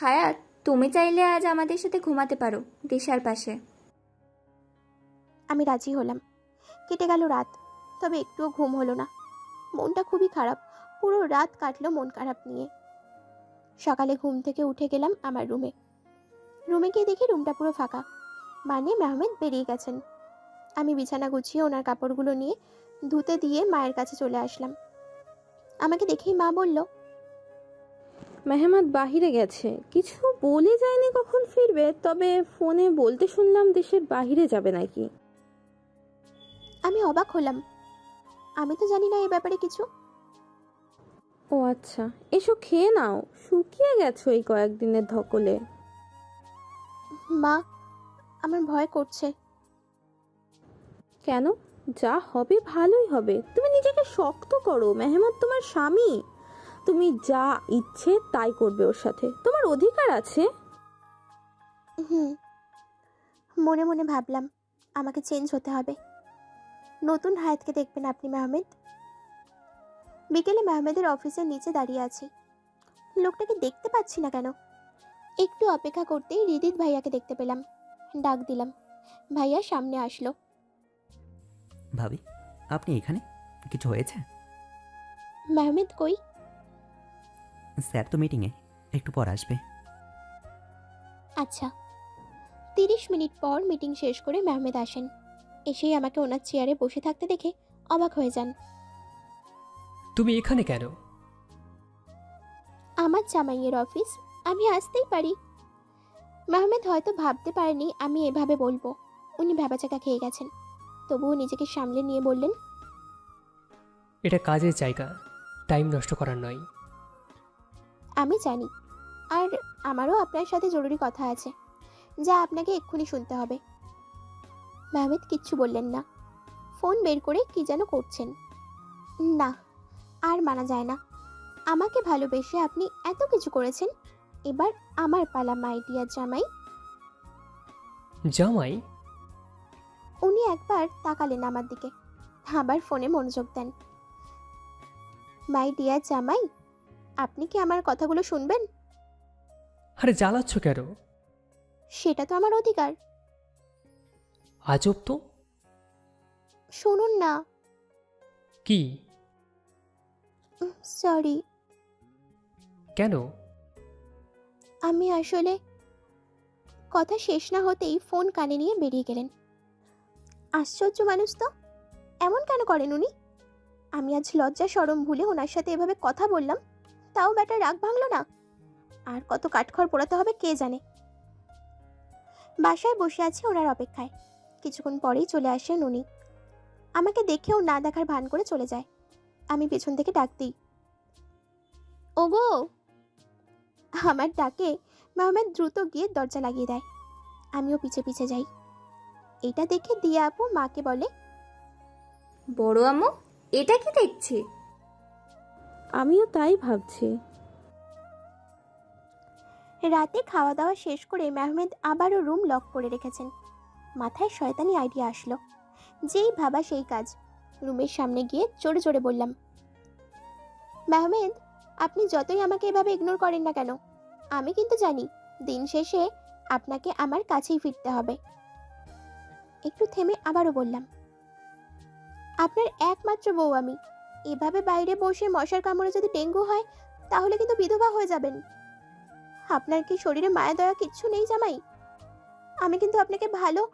হায়াত তুমি চাইলে আজ আমাদের সাথে ঘুমাতে পারো, দিশার পাশে। আমি রাজি হলাম। কেটে গেল রাত, তবে একটুও ঘুম হলো না। মনটা খুবই খারাপ, পুরো রাত কাটলো মন খারাপ নিয়ে। সকালে ঘুম থেকে উঠে গেলাম আমার রুমে। রুমে গিয়ে দেখি রুমটা পুরো ফাঁকা। মানে মেহমেদ বেরিয়ে গেছেন। আমি বিছানা গুছিয়ে ওনার কাপড়গুলো নিয়ে ধুতে দিয়ে মায়ের কাছে চলে আসলাম। আমাকে দেখেই মা বলল মেহমাদ বাহিরে গেছে। কিছু বলে যায়নি কখন ফিরবে তবে ফোনে বলতে শুনলাম দেশের বাহিরে যাবে নাকি। আমি অবাক হলাম। আমি তো জানি না এই ব্যাপারে কিছু। ও আচ্ছা এসো খেয়ে নাও। শুকিয়ে গেছো এই কয়েকদিনের ধকলে। মা আমার ভয় করছে। কেন? যা হবে ভালোই হবে। তুমি নিজেকে শক্ত করো। মেহমাদ তোমার স্বামী। তুমি যা ইচ্ছে তাই করবে ওর সাথে। তোমার অধিকার আছে। হুম। মনে মনে ভাবলাম আমাকে চেঞ্জ হতে হবে। নতুন হায়াতকে দেখবেন আপনি মেহমেদ। বিকেলে মেহমেদের অফিসের নিচে দাঁড়িয়ে আছি। লোকটাকে দেখতে পাচ্ছি না কেন? একটু অপেক্ষা করতেই রিদিত ভাইয়াকে দেখতে পেলাম। ডাক দিলাম। ভাইয়া সামনে আসলো। ভাবি আপনি এখানে? কিছু হয়েছে? মেহমেদ কই? স্যার তো মিটিংয়ে একটু পর আসবে। আচ্ছা তিরিশ মিনিট পর মিটিং শেষ করে মেহমেদ আসেন। এসেই আমাকে ওনার চেয়ারে বসে থাকতে দেখে অবাক হয়ে যান। তুমি এখানে কেন? আমার জামাইয়ের অফিস আমি আসতেই পারি। মেহমেদ হয়তো ভাবতে পারেনি আমি এভাবে বলব। উনি ভেবাচাকা খেয়ে গেছেন। তবুও নিজেকে সামলে নিয়ে বললেন এটা কাজের জায়গা টাইম নষ্ট করার নয়। আমি জানি। আর আমারও আপনার সাথে জরুরি কথা আছে যা আপনাকে এক্ষুনি শুনতে হবে। মেহমেদ কিচ্ছু বললেন না। ফোন বের করে কি যেন করছেন। না আর মানা যায় না। আমাকে ভালোবেসে আপনি এত কিছু করেছেন। এবার আমার পালা মাইডিয়া জামাই। জামাই? উনি একবার তাকালেন আমার দিকে। আবার ফোনে মনোযোগ দেন। মাই ডিয়ার জামাই আপনি কি আমার কথাগুলো শুনবেন? আরে জ্বালাচ্ছ কেন? সেটা তো আমার অধিকার। আজব তো। শুনুন না। কি? সরি। কেন? আমি আসলে কথা শেষ না হতেই ফোন কানে নিয়ে বেরিয়ে গেলেন। আশ্চর্য মানুষ তো। এমন কেন করেন উনি? আমি আজ লজ্জা সরম ভুলে ওনার সাথে এভাবে কথা বললাম। তাও ব্যাটা রাগ ভাঙল না? আর কত কাঠখড় পোড়াতে হবে কে জানে? বাসায় বসে আছি ওনার অপেক্ষায়। কিছুক্ষণ পরেই চলে আসেন উনি। আমাকে দেখেও না দেখার ভান করে চলে যায়। আমি পেছন থেকে ডাক দিই। ওগো! আমার ডাকে মেহমেদ দ্রুত গিয়ে দরজা লাগিয়ে দেয়। আমিও পিছে পিছে যাই। এটা দেখে দিয়া আপু মাকে বলে, বড় আম্মু, এটা কি দেখছি? আমিও তাই ভাবছি। রাতে খাওয়া দাওয়া শেষ করে মেহমেদ আবারও রুম লক করে রেখেছেন। মাথায় শয়তানি আইডিয়া আসলো। যেই ভাবা সেই কাজ। রুমের সামনে গিয়ে জোরে জোরে বললাম, মেহমেদ, আপনি যতই আমাকে এভাবে ইগনোর করেন না কেন? আমি কিন্তু জানি, দিন শেষে আপনাকে আমার কাছেই ফিরতে হবে। একটু থেমে আবারও বললাম, আপনার একমাত্র বউ আমি। এভাবে বাইরে বসে মশার কামড়ে যদি ডেঙ্গু হয় তাহলে কিন্তু বিধবা হয়ে যাবেন। আপনার কি শরীরে মায়া দয়া কিচ্ছু নেই জামাই? আমি কিন্তু আপনাকে ভালো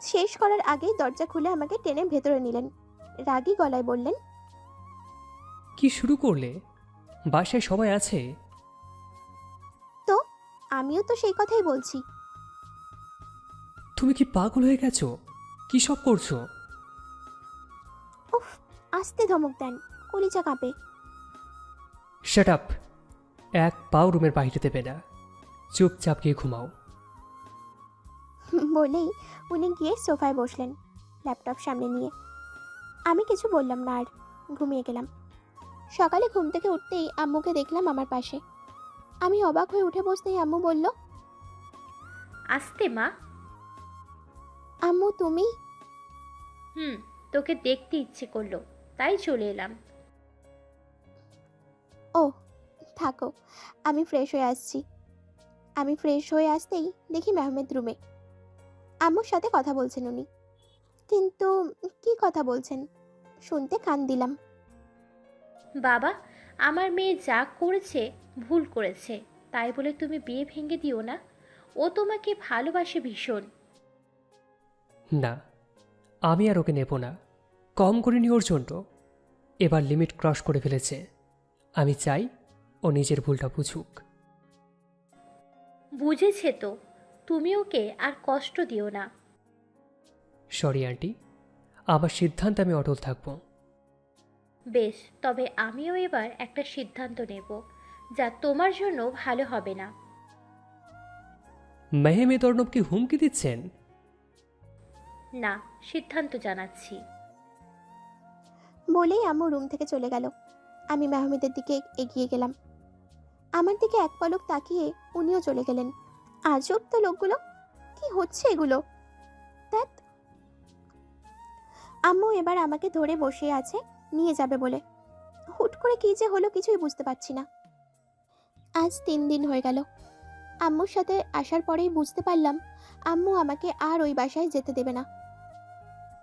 শেষ করার আগেই দরজা খুলে আমাকে টেনে ভেতরে নিলেন। রাগী গলায় বললেন কি শুরু করলে? বাসায় সবাই আছে? তো আমিও তো সেই কথাই বলছি। তুমি কি পাগল হয়ে গেছো? কি সব করছ? আস্তে ধমক দেন কলিজা কাঁপে। শাট আপ এক পাও রুমের বাইরে দেবে না। চুপচাপ গিয়ে ঘুমাও। বলেই উনি গিয়ে সোফায় বসলেন ল্যাপটপ সামনে নিয়ে। আমি কিছু বললাম না আর ঘুমিয়ে গেলাম। সকালে ঘুম থেকে উঠতেই আম্মুকে দেখলাম আমার পাশে। আমি অবাক হয়ে উঠে বসতেই আম্মু বলল আসতে মা। আম্মু তুমি? হুম তোকে দেখতে ইচ্ছে করল। তাই চলে এলাম। ও থাকো আমি ফ্রেশ হয়ে আসছি। আমি ফ্রেশ হয়ে আসতেই দেখি মেহমেদ রুমে আম্মুর সাথে কথা বলছেন উনি। কিন্তু কি কথা বলছেন? শুনতে কান দিলাম। বাবা আমার মেয়ে যা করেছে ভুল করেছে। তাই বলে তুমি বিয়ে ভেঙে দিও না। ও তোমাকে ভালোবাসে ভীষণ। না আমি আর ওকে নেব না। কম করিনি ওর জন্য। এবার লিমিট ক্রস করে ফেলেছে। আমি চাই ও নিজের ভুলটা বুঝুক। বুঝেছে তো তুমি ওকে আর কষ্ট দিও না। Sorry aunty. আমার সিদ্ধান্তে আমি অটল থাকব। বেশ তবে আমিও এবার একটা সিদ্ধান্ত নেব যা তোমার জন্য ভালো হবে না। মেহেমেদ অর্ণবকে হুমকি দিচ্ছেন? না সিদ্ধান্ত জানাচ্ছি। বলেই আম্মু রুম থেকে চলে গেল। আমি মেহমেদের দিকে এগিয়ে গেলাম। আমার দিকে এক পলক তাকিয়ে উনিও চলে গেলেন। আজব তো লোকগুলো। কি হচ্ছে এগুলো। আম্মু এবার আমাকে ধরে বসে আছে, নিয়ে যাবে বলে। হুট করে কি যে হলো কিছুই বুঝতে পারছি না। আজ তিন দিন হয়ে গেল। আম্মুর সাথে আসার পরেই বুঝতে পারলাম, আম্মু আমাকে আর ওই বাসায় যেতে দেবে না।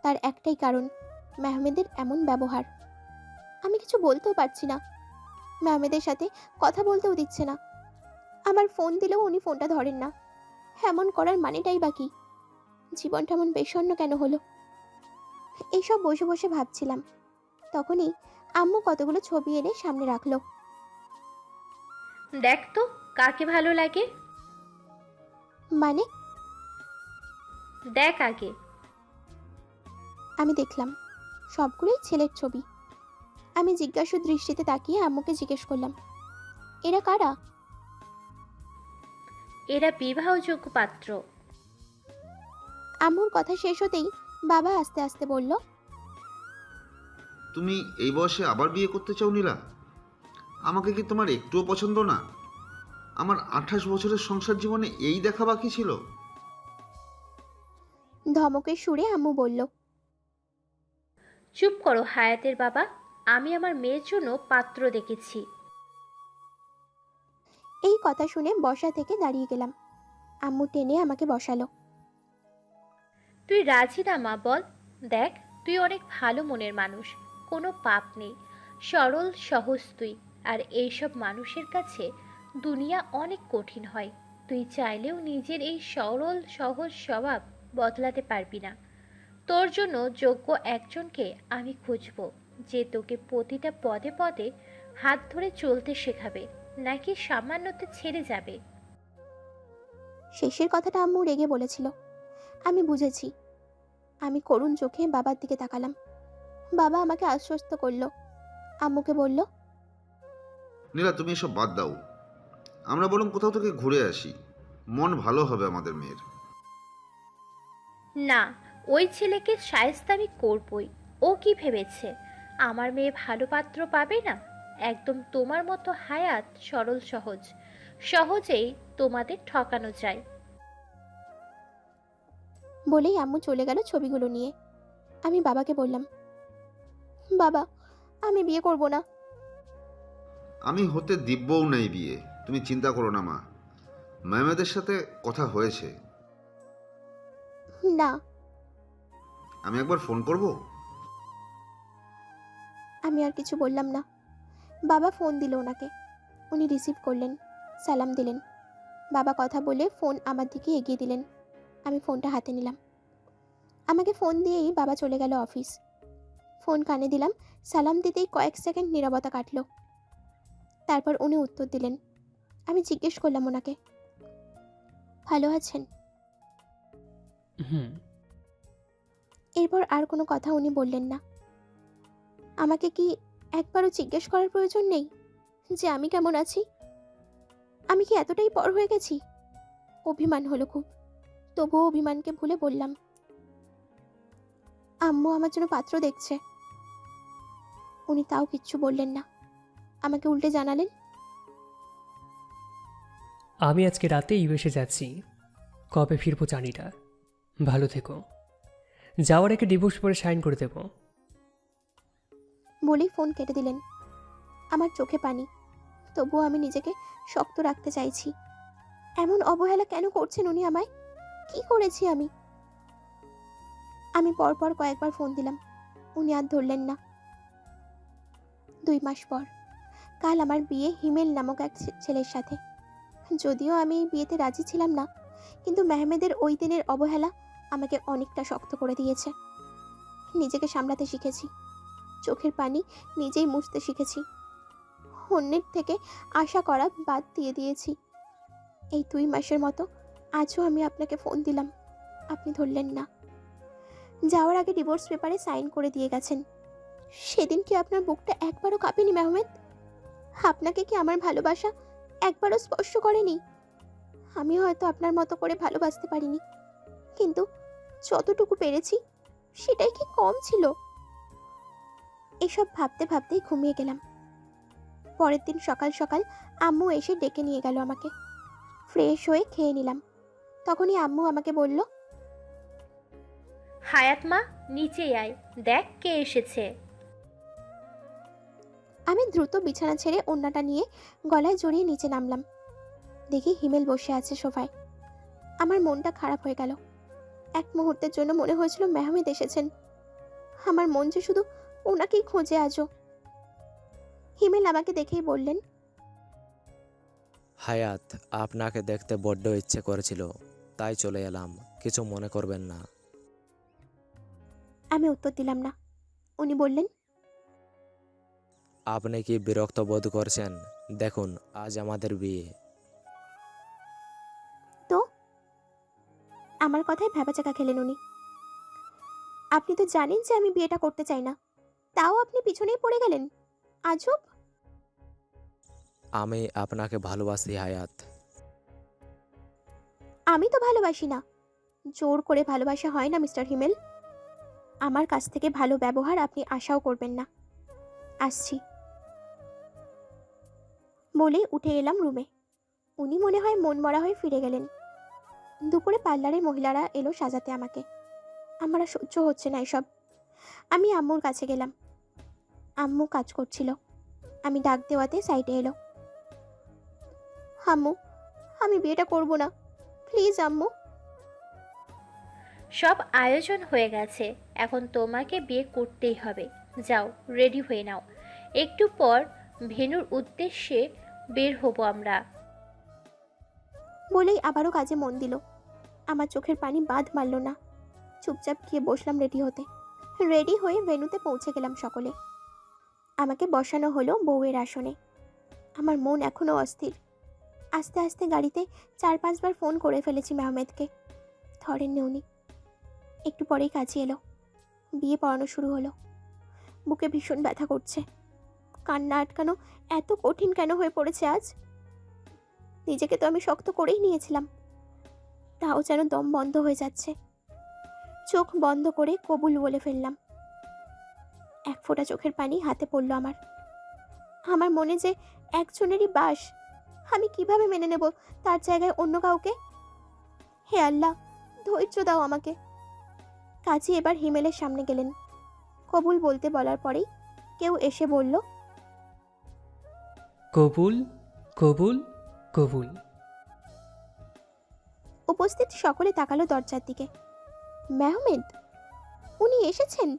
তার একটাই কারণ মেহমেদের এমন ব্যবহার। আমি কিছু বলতেও পারছি না। মেহমেদের সাথে কথা বলতেও দিচ্ছে না। আমার ফোন দিলেও উনি ফোনটা ধরেন না। এমন করার মানেটাই বাকি জীবনটা এমন বেসন্ন কেন হলো? এইসব বসে বসে ভাবছিলাম। তখনই আম্মু কতগুলো ছবি এনে সামনে রাখল। দেখ তো কাকে ভালো লাগে? মানে? দেখ আগে। আমি দেখলাম। সবগুলোই ছেলের ছবি। আমি জিজ্ঞাসু দৃষ্টিতে তাকিয়ে আম্মুকে জিজ্ঞেস করলাম এরা কারা? এরা বিবাহযোগ্য পাত্র। আম্মুর কথা শেষ হতেই বাবা আস্তে আস্তে বলল তুমি এই বয়সে আবার বিয়ে করতে চাও নীলা? আমাকে কি তোমার একটুও পছন্দ না? আমার আঠাশ বছরের সংসার জীবনে এই দেখা বাকি ছিল? ধমকের সুরে আম্মু বলল চুপ করো হায়াতের বাবা। আমি আমার মেয়ের জন্য পাত্র দেখেছি। এই কথা শুনে বসা থেকে দাঁড়িয়ে গেলাম। আম্মু টেনে আমাকে বসালো। তুই রাজি না মা বল। দেখ তুই অনেক ভালো মনের মানুষ। কোনো পাপ নেই। সরল সহজ তুই। আর এইসব মানুষের কাছে দুনিয়া অনেক কঠিন হয়। তুই চাইলেও নিজের এই সরল সহজ স্বভাব বদলাতে পারবি না। তোর জন্য যোগ্য একজনকে আমি খুঁজব যে তোকে প্রতিটা পদে পদে হাত ধরে চলতে শেখাবে নাকি সামান্যতে ছেড়ে যাবে। শেষের কথাটা আম্মু রেগে বলেছিল। আমি বুঝেছি। আমি করুণ চোখে বাবার দিকে তাকালাম। বাবা আমাকে আশ্বস্ত করল। আম্মুকে বলল নীলা তুমি এসব বাদ দাও। আমরা বরং কোথাও থেকে ঘুরে আসি। মন ভালো হবে আমাদের মেয়ের। না ওই ছেলেকে সায়স্তা আমি করবই। ও কি ভেবেছে? আমার মেয়ে ভালো পাত্র পাবে না? একদম তোমার মতো হায়াত সরল সহজ। সহজেই তোমাদের ঠকানো যায়। বলেই আম্মু চলে গেল ছবিগুলো নিয়ে। আমি বাবাকে বললাম বাবা আমি বিয়ে করব না। আমি হতে দিব্যও নেই বিয়ে। তুমি চিন্তা করো না মা। ম্যামেদের সাথে কথা হয়েছে। না আমি একবার ফোন করব? আমি আর কিছু বললাম না। বাবা ফোন দিল ওনাকে। উনি রিসিভ করলেন সালাম দিলেন। বাবা কথা বলে ফোন আমার দিকে এগিয়ে দিলেন। আমি ফোনটা হাতে নিলাম। আমাকে ফোন দিয়েই বাবা চলে গেল অফিস। ফোন কানে দিলাম সালাম দিতেই কয়েক সেকেন্ড নীরবতা কাটলো। তারপর উনি উত্তর দিলেন আমি জিজ্ঞেস করলাম ওনাকে ভালো আছেন? হুম। এরপর আর কোনো কথা উনি বললেন না। আমাকে কি একবারও জিজ্ঞেস করার প্রয়োজন নেই যে আমি কেমন আছি? আমি কি এতটাই পর হয়ে গেছি? অভিমান হলো খুব। তবুও অভিমানকে ভুলে বললাম, আম্মু আমার জন্য পাত্র দেখছে। উনি তাও কিচ্ছু বললেন না। আমাকে উল্টে জানালেন, আমি আজকে রাতে ইউএসে যাচ্ছি। কবে ফিরবো জানি না। ভালো থেকো। যাওয়ার আগে ডিভোর্স পরে সাইন করে দেবো। বলেই ফোন কেটে দিলেন। আমার চোখে পানি। তবুও আমি নিজেকে শক্ত রাখতে চাইছি। এমন অবহেলা কেন করছেন উনি আমায়? কি করেছি আমি? আমি পরপর কয়েকবার ফোন দিলাম। উনি আর ধরলেন না। দুই মাস পর। কাল আমার বিয়ে হিমেল নামক এক ছেলের সাথে। যদিও আমি এই বিয়েতে রাজি ছিলাম না, কিন্তু মেহমেদের ওই দিনের অবহেলা আমাকে অনেকটা শক্ত করে দিয়েছে। নিজেকে সামলাতে শিখেছি। চোখের পানি নিজেই মুছতে শিখেছি। অন্যের থেকে আশা করা বাদ দিয়ে দিয়েছি। এই দুই মাসের মতো আজও আমি আপনাকে ফোন দিলাম। আপনি ধরলেন না। যাওয়ার আগে ডিভোর্স পেপারে সাইন করে দিয়ে গেছেন। সেদিন কি আপনার বুকটা একবারও কাঁপেনি, মেহমেদ? আপনাকে কি আমার ভালোবাসা একবারও স্পর্শ করেনি? আমি হয়তো আপনার মতো করে ভালোবাসতে পারিনি। কিন্তু যতটুকু পেরেছি সেটাই কি কম ছিল? এসব ভাবতে ভাবতেই ঘুমিয়ে গেলাম। পরের দিন সকাল সকাল আম্মু এসে ডেকে নিয়ে গেল আমাকে। ফ্রেশ হয়ে খেয়ে নিলাম। তখনই আম্মু আমাকে বলল হায়াত মা নিচে আয়। দেখ কে এসেছে। আমি দ্রুত বিছানা ছেড়ে ওড়নাটা নিয়ে গলায় জড়িয়ে নিচে নামলাম। দেখি হিমেল বসে আছে সোফায়। আমার মনটা খারাপ হয়ে গেল। এক মুহূর্তের জন্য মনে হয়েছিল মেহমেদ এসেছেন। আমার মন যে শুধু ওনাকেই খোঁজে আজও। হিমেল আমাকে দেখেই বললেন হায়াত আপনাকে দেখতে বড্ড ইচ্ছে করেছিল তাই চলে এলাম কিছু মনে করবেন না। আমি উত্তর দিলাম না। উনি বললেন আপনি কি বিরক্ত বোধ করছেন? দেখুন আজ আমাদের বিয়ে। আমার কথায় ভেবাচাকা খেলেন উনি। আপনি তো জানেন যে আমি বিয়েটা করতে চাই না। তাও আপনি পিছনেই পড়ে গেলেন। আজব। আমি আপনাকে ভালোবাসি হায়াত। আমি তো ভালোবাসি না। জোর করে ভালোবাসা হয় না মিস্টার হিমেল। আমার কাছ থেকে ভালো ব্যবহার আপনি আশাও করবেন না। আসছি। বলে উঠে এলাম রুমে। উনি মনে হয় মন মরা হয়ে ফিরে গেলেন। দুপুরে পার্লারের মহিলারা এলো সাজাতে আমাকে। আমার সহ্য হচ্ছে না এসব। আমি আম্মুর কাছে গেলাম। আম্মু কাজ করছিল। আমি ডাক দেওয়াতে সাইডে এলো। আম্মু, আমি বিয়েটা করব না। প্লিজ, আম্মু। সব আয়োজন হয়ে গেছে। এখন তোমাকে বিয়ে করতেই হবে। যাও, রেডি হয়ে নাও। একটু পর ভেনুর উদ্দেশ্যে বের হব আমরা। বলেই আবারও কাজে মন দিল। আমার চোখের পানি বাঁধ মারল না। চুপচাপ গিয়ে বসলাম রেডি হতে। রেডি হয়ে ভেনুতে পৌঁছে গেলাম সকলে। আমাকে বসানো হলো বউয়ের আসনে। আমার মন এখনও অস্থির। আস্তে আস্তে গাড়িতে চার পাঁচবার ফোন করে ফেলেছি মেহমেদকে। ধরেননি উনি। একটু পরেই কাজে এলো। বিয়ে পড়ানো শুরু হলো। বুকে ভীষণ ব্যথা করছে। কান্না আটকানো এত কঠিন কেন হয়ে পড়েছে আজ? নিজেকে তো আমি শক্ত করেই নিয়েছিলাম। তাও যেন দম বন্ধ হয়ে যাচ্ছে। চোখ বন্ধ করে কবুল বলে ফেললাম। এক ফোঁটা চোখের পানি হাতে পড়ল আমার। আমার মনে যে একজনেরই বাস, আমি কীভাবে মেনে নেব তার জায়গায় অন্য কাউকে? হে আল্লাহ, ধৈর্য দাও আমাকে। কাজী এবার হিমেলের সামনে গেলেন। কবুল বলতে বলার পরেই কেউ এসে বলল, কবুল কবুল। কবুল। উপস্থিত সকলে তাকালো দরজার দিকে। মেহমেদ উনি এসেছেন?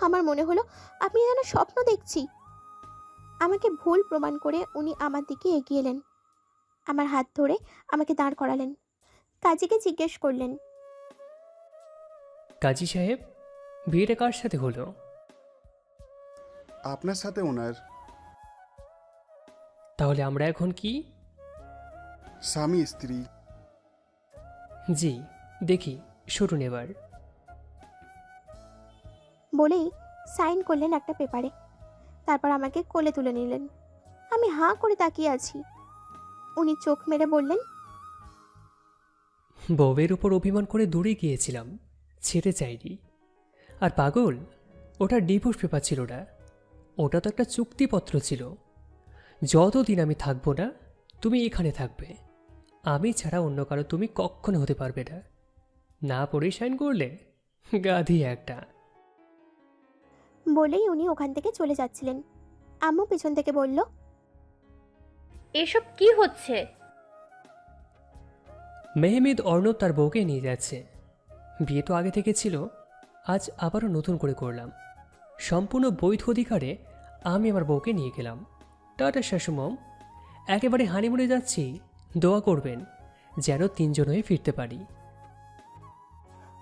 আমার মনে হলো আমি যেন স্বপ্ন দেখছি। আমাকে ভুল প্রমাণ করে উনি আমার দিকে এগিয়ে এলেন। আমার হাত ধরে আমাকে দাঁড় করালেন। কাজীকে জিজ্ঞেস করলেন। কাজী সাহেব বিয়েটা কার সাথে হলো? আপনার সাথে ওনার। তাহলে আমরা এখন কি? স্বামী স্ত্রী। জি দেখি শুনুন এবার। বলেই সাইন করলেন একটা পেপারে। তারপর আমাকে কোলে তুলে নিলেন। আমি হাঁ করে তাকিয়ে আছি। উনি চোখ মেরে বললেন বউয়ের উপর অভিমান করে দূরে গিয়েছিলাম ছেড়ে চাইনি আর পাগল ওটা ডিভোর্স পেপার ছিল না ওটা তো একটা চুক্তিপত্র ছিল। যতদিন আমি থাকব না তুমি এখানে থাকবে। আমি ছাড়া অন্য কারও তুমি কখনো হতে পারবে না। না পড়ে সাইন করলে গাধি একটা। বলেই উনি ওখান থেকে চলে যাচ্ছিলেন। আম্মু পেছন থেকে বলল এসব কি হচ্ছে? মেহমেদ অর্ণব তার বউকে নিয়ে যাচ্ছে। বিয়ে তো আগে থেকে ছিল আজ আবারও নতুন করে করলাম। সম্পূর্ণ বৈধ অধিকারে আমি আমার বউকে নিয়ে গেলাম। টাটা শাশুমম, একেবারে হানিমুনে যাচ্ছি, দোয়া করবেন, যেন তিনজন হয়ে ফিরতে পারি।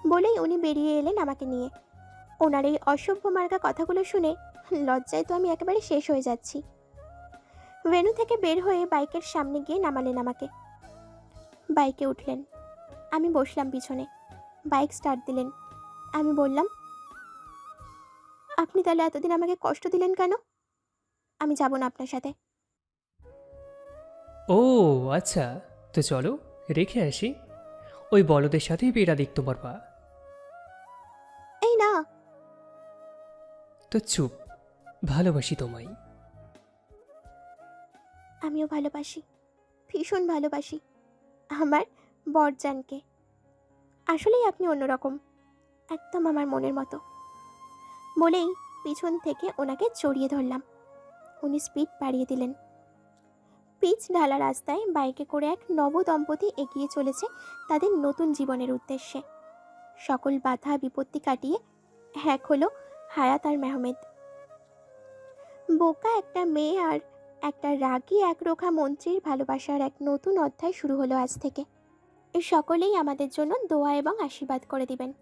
বলেই উনি বেরিয়ে এলেন আমাকে নিয়ে। ওনার এই অসভ্য মার্কা কথাগুলো শুনে লজ্জায় তো আমি একেবারে শেষ হয়ে যাচ্ছি। ভেনু থেকে বের হয়ে বাইকের সামনে গিয়ে নামালেন আমাকে। বাইকে উঠলেন। আমি বসলাম পিছনে। বাইক স্টার্ট দিলেন। আমি বললাম, আপনি তাহলে এতদিন আমাকে কষ্ট দিলেন কেন? আমি যাব না আপনার সাথে। ও আচ্ছা। তো চলো রেখে আসি। ওই বলদের সাথেই বেড়া দিক তোমার পা। এই না। তো চুপ ভালোবাসি তোমায়। আমিও ভালোবাসি ভীষণ ভালোবাসি আমার বরজানকে। আসলেই আপনি অন্যরকম একদম আমার মনের মতো। বলেই পিছন থেকে ওনাকে জড়িয়ে ধরলাম। উনি স্পিড বাড়িয়ে দিলেন। পিচ ঢালা রাস্তায় বাইকে করে এক নব দম্পতি এগিয়ে চলেছে তাদের নতুন জীবনের উদ্দেশ্যে। সকল বাধা বিপত্তি কাটিয়ে এক হলো হায়াত আর মেহমেদ। বোকা একটা মেয়ে আর একটা রাগী একরোখা মন্ত্রীর ভালোবাসার এক নতুন অধ্যায় শুরু হলো আজ থেকে। সকলেই আমাদের জন্য দোয়া এবং আশীর্বাদ করে দিবেন।